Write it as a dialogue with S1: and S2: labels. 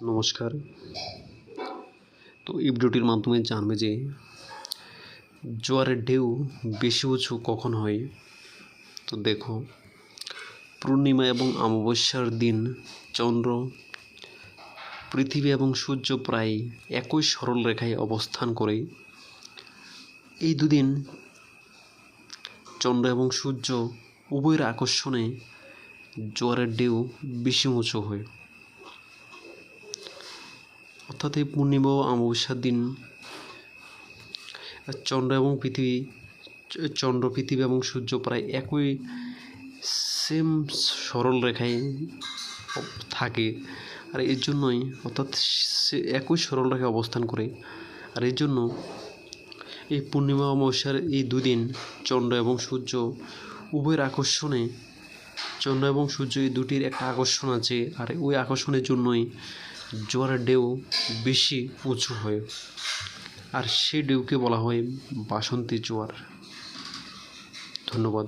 S1: নমস্কার। তো এই ভিডিওটির মাধ্যমে জানবে যে জোয়ারের ঢেউ বেশি উঁচু কখন হয়? তো দেখো, পূর্ণিমা এবং অমাবস্যার দিন চন্দ্র, পৃথিবী এবং সূর্য প্রায় একই সরল রেখায় অবস্থান করে। এই দুদিন চন্দ্র এবং সূর্য উভয়ের আকর্ষণে জোয়ারের ঢেউ বেশি উঁচু হয়। অর্থাৎ এই পূর্ণিমা ও অমাবস্যার দিন, চন্দ্র এবং পৃথিবী, চন্দ্র, পৃথিবী এবং সূর্য প্রায় একই সেম সরল রেখায় থাকে। আর এর জন্যই অর্থাৎ সে একই সরল রেখায় অবস্থান করে। আর এর জন্য এই পূর্ণিমা অমাবস্যার এই দুদিন চন্দ্র এবং সূর্য, উভয়ের আকর্ষণে, চন্দ্র এবং সূর্য এই দুটির একটা আকর্ষণ আছে। আর ওই আকর্ষণের জন্যই জোয়ারের ঢেউ বেশি উঁচু হয় আর সেই ঢেউকে বলা হয় বাসন্তী জোয়ার ধন্যবাদ।